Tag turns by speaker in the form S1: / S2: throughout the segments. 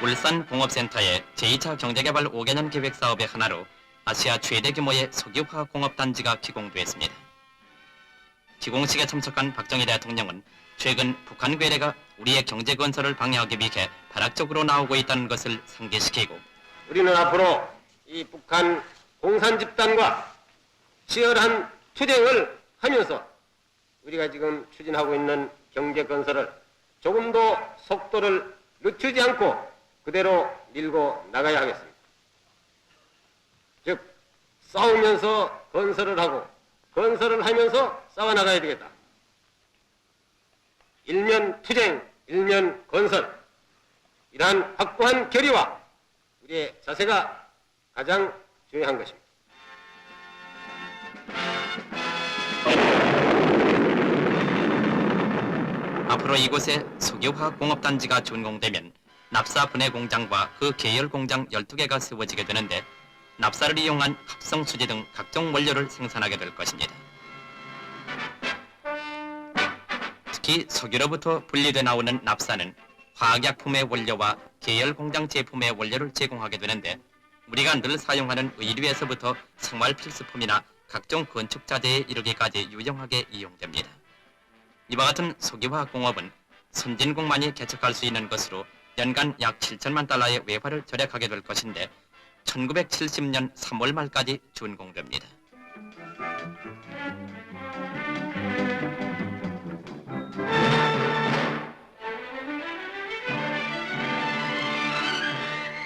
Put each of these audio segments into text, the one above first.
S1: 울산 공업센터의 제2차 경제개발 5개년 계획 사업의 하나로 아시아 최대 규모의 석유화학 공업 단지가 기공됐습니다. 기공식에 참석한 박정희 대통령은 최근 북한 괴뢰가 우리의 경제 건설을 방해하기 위해 발악적으로 나오고 있다는 것을 상기시키고
S2: 우리는 앞으로 이 북한 공산 집단과 치열한 투쟁을 하면서 우리가 지금 추진하고 있는 경제 건설을 조금 더 속도를 늦추지 않고 그대로 밀고 나가야 하겠습니다. 즉 싸우면서 건설을 하고 건설을 하면서 싸워 나가야 되겠다. 일면 투쟁, 일면 건설. 이러한 확고한 결의와 우리의 자세가 가장 중요한 것입니다.
S1: 앞으로 이곳에 석유화학 공업 단지가 준공되면 납사 분해 공장과 그 계열 공장 12개가 세워지게 되는데 납사를 이용한 합성 수지 등 각종 원료를 생산하게 될 것입니다. 특히 석유로부터 분리돼 나오는 납사는 화학약품의 원료와 계열 공장 제품의 원료를 제공하게 되는데 우리가 늘 사용하는 의류에서부터 생활 필수품이나 각종 건축 자재에 이르기까지 유용하게 이용됩니다. 이와 같은 석유화학 공업은 선진국만이 개척할 수 있는 것으로 연간 약 7천만 달러의 외화를 절약하게 될 것인데 1970년 3월 말까지 준공됩니다.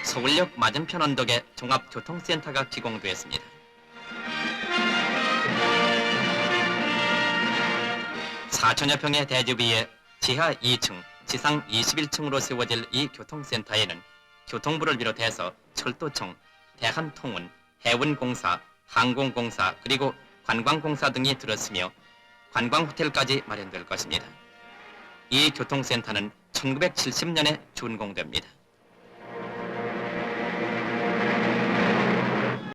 S1: 서울역 맞은편 언덕에 종합교통센터가 기공되었습니다. 4천여 평의 대지 위에 지하 2층, 지상 21층으로 세워질 이 교통센터에는 교통부를 비롯해서 철도청, 대한통운, 해운공사, 항공공사 그리고 관광공사 등이 들었으며 관광호텔까지 마련될 것입니다. 이 교통센터는 1970년에 준공됩니다.